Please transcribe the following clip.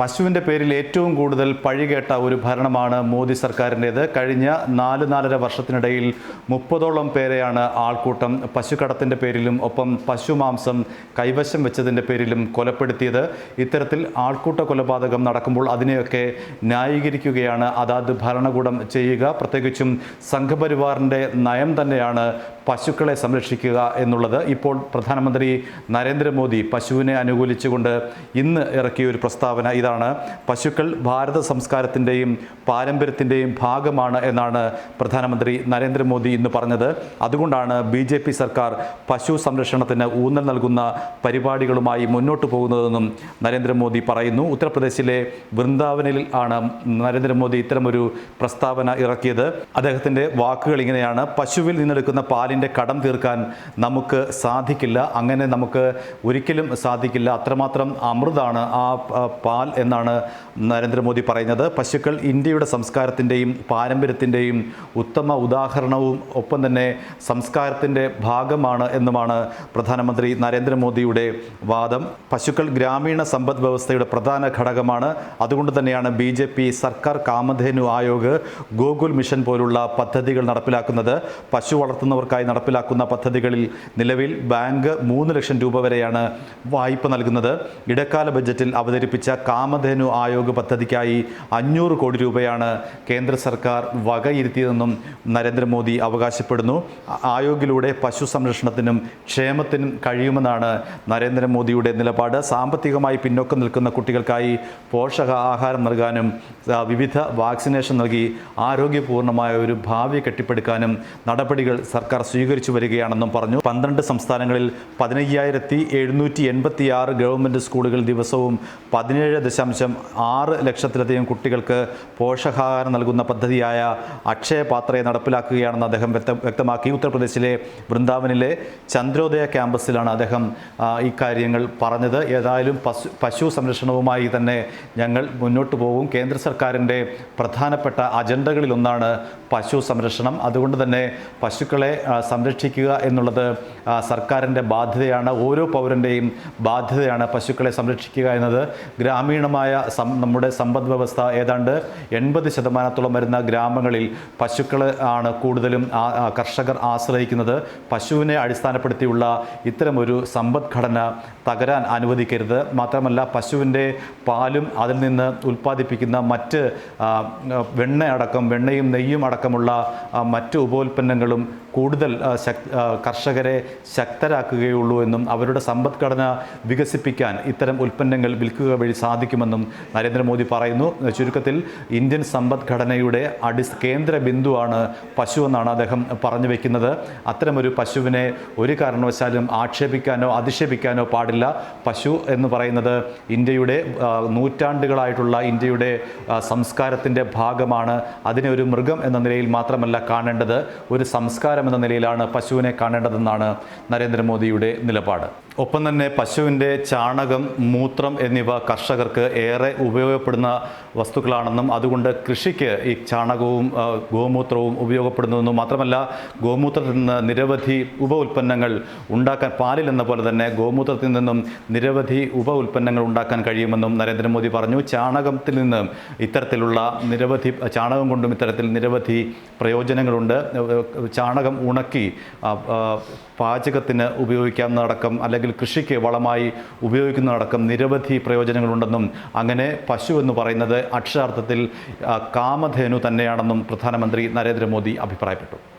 പശുവിന്റെ പേരിൽ ഏറ്റവും കൂടുതൽ പഴികേട്ട ഒരു ഭരണമാണ് മോദി സർക്കാരിന്റേത്. കഴിഞ്ഞ നാല് നാലര വർഷത്തിനിടയിൽ മുപ്പതോളം പേരെയാണ് ആൾക്കൂട്ടം പശുക്കടത്തിന്റെ പേരിലും ഒപ്പം പശുമാംസം കൈവശം വെച്ചതിന്റെ പേരിലും കൊലപ്പെടുത്തിയത്. ഇത്തരത്തിൽ ആൾക്കൂട്ട കൊലപാതകം നടക്കുമ്പോൾ അതിനെയൊക്കെ ന്യായീകരിക്കുകയാണ്. അതാത് ഭരണകൂടം ചെയ്യുക. പ്രത്യേകിച്ചും സംഘപരിവാറിന്റെ നയം തന്നെയാണ് പശുക്കളെ സംരക്ഷിക്കുക എന്നുള്ളത് ഇപ്പോൾ പ്രധാനമന്ത്രി നരേന്ദ്രമോദി പശുവിനെ അനുകൂലിച്ചുകൊണ്ട് ഇന്ന് ഇറക്കിയ ഒരു പ്രസ്താവന ഇതാണ്. പശുക്കൾ ഭാരത സംസ്കാരത്തിന്റെയും പാരമ്പര്യത്തിന്റെയും ഭാഗമാണ് എന്നാണ് പ്രധാനമന്ത്രി നരേന്ദ്രമോദി ഇന്ന് പറഞ്ഞത്. അതുകൊണ്ടാണ് ബി ജെ പി സർക്കാർ പശു സംരക്ഷണത്തിന് ഊന്നൽ നൽകുന്ന പരിപാടികളുമായി മുന്നോട്ട് പോകുന്നതെന്നും നരേന്ദ്രമോദി പറയുന്നു. ഉത്തർപ്രദേശിലെ വൃന്ദാവനിൽ ആണ് നരേന്ദ്രമോദി ഇത്തരമൊരു പ്രസ്താവന ഇറക്കിയത്. അദ്ദേഹത്തിന്റെ വാക്കുകൾ ഇങ്ങനെയാണ്. പശുവിൽ നിന്നെടുക്കുന്ന പാലിന്റെ കടം തീർക്കാൻ നമുക്ക് സാധിക്കില്ല. അങ്ങനെ നമുക്ക് ഒരിക്കലും സാധിക്കില്ല. അത്രമാത്രം അമൃതാണ് ആ, പാൽ എന്നാണ് നരേന്ദ്രമോദി പറയുന്നത്. പശുക്കൾ ഇന്ത്യയുടെ സംസ്കാരത്തിന്റെയും പാരമ്പര്യത്തിന്റെയും ഉത്തമ ഉദാഹരണവും ഒപ്പം തന്നെ സംസ്കാരത്തിന്റെ ഭാഗമാണ് എന്നുമാണ് പ്രധാനമന്ത്രി നരേന്ദ്രമോദിയുടെ വാദം. പശുക്കൾ ഗ്രാമീണ സമ്പദ് വ്യവസ്ഥയുടെ പ്രധാന ഘടകമാണ്. അതുകൊണ്ട് തന്നെയാണ് ബി ജെ പി സർക്കാർ കാമധേനു ആയോഗ് ഗോകുൽ മിഷൻ പോലുള്ള പദ്ധതികൾ നടപ്പിലാക്കുന്നത്. പശു വളർത്തുന്നവർക്കായി നടപ്പിലാക്കുന്ന പദ്ധതികളിൽ നിലവിൽ ബാങ്ക് മൂന്ന് ലക്ഷം രൂപ വരെയാണ് വായ്പ നൽകുന്നത്. ഇടക്കാല ബജറ്റിൽ അവതരിപ്പിച്ച കാമധേനു ആയോഗ് പദ്ധതിക്കായി അഞ്ഞൂറ് കോടി രൂപയാണ് കേന്ദ്ര സർക്കാർ വകയിരുത്തിയതെന്നും നരേന്ദ്രമോദി അവകാശപ്പെടുന്നു. ആയോഗിലൂടെ പശു സംരക്ഷണത്തിനും ക്ഷേമത്തിനും കഴിയുമെന്നാണ് നരേന്ദ്രമോദിയുടെ നിലപാട്. സാമ്പത്തികമായി പിന്നോക്കം നിൽക്കുന്ന കുട്ടികൾക്കായി പോഷക ആഹാരം നൽകാനും വിവിധ വാക്സിനേഷൻ നൽകി ആരോഗ്യപൂർണമായ ഒരു ഭാവി കെട്ടിപ്പടുക്കാനും നടപടികൾ സർക്കാർ സ്വീകരിച്ചു വരികയാണെന്നും പറഞ്ഞു. പന്ത്രണ്ട് സംസ്ഥാനങ്ങളിൽ പതിനയ്യായിരത്തി എഴുന്നൂറ്റി എൺപത്തി ആറ് ഗവൺമെന്റ് സ്കൂളുകൾ ദിവസവും പതിനേഴ് ദശാംശം ആറ് ലക്ഷത്തിലധികം കുട്ടികൾക്ക് പോഷകാഹാരം നൽകുന്ന പദ്ധതിയായ അക്ഷയപാത്രയെ നടപ്പിലാക്കുകയാണെന്ന് അദ്ദേഹം വ്യക്ത വ്യക്തമാക്കി. ഉത്തർപ്രദേശിലെ വൃന്ദാവനിലെ ചന്ദ്രോദയ ക്യാമ്പസിലാണ് അദ്ദേഹം ഇക്കാര്യങ്ങൾ പറഞ്ഞത്. ഏതായാലും പശു പശു സംരക്ഷണവുമായി തന്നെ ഞങ്ങൾ മുന്നോട്ട് പോകും. കേന്ദ്ര സർക്കാരിന്റെ പ്രധാനപ്പെട്ട അജണ്ടകളിലൊന്നാണ് പശു സംരക്ഷണം. അതുകൊണ്ട് തന്നെ പശുക്കളെ സംരക്ഷിക്കുക എന്നുള്ളത് സർക്കാരിന്റെ ബാധ്യതയാണ് ഓരോ പൗരന്റെയും ബാധ്യതയാണ് പശുക്കളെ സംരക്ഷിക്കുക എന്നത്. ഗ്രാമീണമായ നമ്മുടെ സമ്പദ് വ്യവസ്ഥ ഏതാണ്ട് എൺപത് ശതമാനത്തോളം വരുന്ന ഗ്രാമങ്ങളിൽ പശുക്കൾ ആണ് കൂടുതലും കർഷകർ ആശ്രയിക്കുന്നത്. പശുവിനെ അടിസ്ഥാനപ്പെടുത്തിയുള്ള ഇത്തരമൊരു സമ്പദ്ഘടന തകരാൻ അനുവദിക്കരുത്. മാത്രമല്ല പശുവിന്റെ പാലും അതിൽ നിന്ന് ഉൽപ്പാദിപ്പിക്കുന്ന മറ്റ് വെണ്ണ അടക്കം വെണ്ണയും നെയ്യും അടക്കമുള്ള മറ്റ് ഉപോൽപ്പന്നങ്ങളും കൂടുതൽ കർഷകരെ ശക്തരാക്കുകയുള്ളൂ എന്നും അവരുടെ സമ്പദ്ഘടന വികസിപ്പിക്കാൻ ഇത്തരം ഉൽപ്പന്നങ്ങൾ വിൽക്കുക വഴി സാധിക്കുമെന്നും നരേന്ദ്രമോദി പറയുന്നു. ചുരുക്കത്തിൽ ഇന്ത്യൻ സമ്പദ്ഘടനയുടെ അടി കേന്ദ്ര ബിന്ദുവാണ് പശു എന്നാണ് അദ്ദേഹം പറഞ്ഞു വെക്കുന്നത്. അത്തരമൊരു പശുവിനെ ഒരു കാരണവശാലും ആക്ഷേപിക്കാനോ അധിക്ഷേപിക്കാനോ പാടില്ല. പശു എന്ന് പറയുന്നത് ഇന്ത്യയുടെ നൂറ്റാണ്ടുകളായിട്ടുള്ള ഇന്ത്യയുടെ സംസ്കാരത്തിന്റെ ഭാഗമാണ്. അതിനെ ഒരു മൃഗം എന്ന നിലയിൽ മാത്രമല്ല കാണേണ്ടത്. ഒരു സംസ്കാരം എന്ന നിലയിലാണ് പശുവിനെ കാണേണ്ടതെന്നാണ് നരേന്ദ്രമോദിയുടെ നിലപാട്. ഒപ്പം തന്നെ പശുവിന്റെ ചാണകം മൂത്രം എന്നിവ കർഷകർക്ക് ഏറെ ഉപയോഗപ്പെടുന്ന വസ്തുക്കളാണെന്നും അതുകൊണ്ട് കൃഷിക്ക് ഈ ചാണകവും ഗോമൂത്രവും ഉപയോഗപ്പെടുന്നുവെന്നും മാത്രമല്ല ഗോമൂത്രത്തിൽ നിന്ന് നിരവധി ഉപ ഉൽപ്പന്നങ്ങൾ ഉണ്ടാക്കാൻ പാലിൽ എന്ന പോലെ തന്നെ ഗോമൂത്രത്തിൽ നിന്നും നിരവധി ഉപ ഉൽപ്പന്നങ്ങൾ ഉണ്ടാക്കാൻ കഴിയുമെന്നും നരേന്ദ്രമോദി പറഞ്ഞു. ചാണകത്തിൽ നിന്ന് ഇത്തരത്തിലുള്ള നിരവധി ചാണകം കൊണ്ടും ഇത്തരത്തിൽ നിരവധി പ്രയോജനങ്ങളുണ്ട്. ചാണകം ഉണക്കി പാചകത്തിന് ഉപയോഗിക്കാവുന്നതടക്കം അല്ലെങ്കിൽ കൃഷിക്ക് വളമായി ഉപയോഗിക്കുന്നതടക്കം നിരവധി പ്രയോജനങ്ങളുണ്ടെന്നും അങ്ങനെ പശു എന്ന് പറയുന്നത് അക്ഷരാർത്ഥത്തിൽ കാമധേനു തന്നെയാണെന്നും പ്രധാനമന്ത്രി നരേന്ദ്രമോദി അഭിപ്രായപ്പെട്ടു.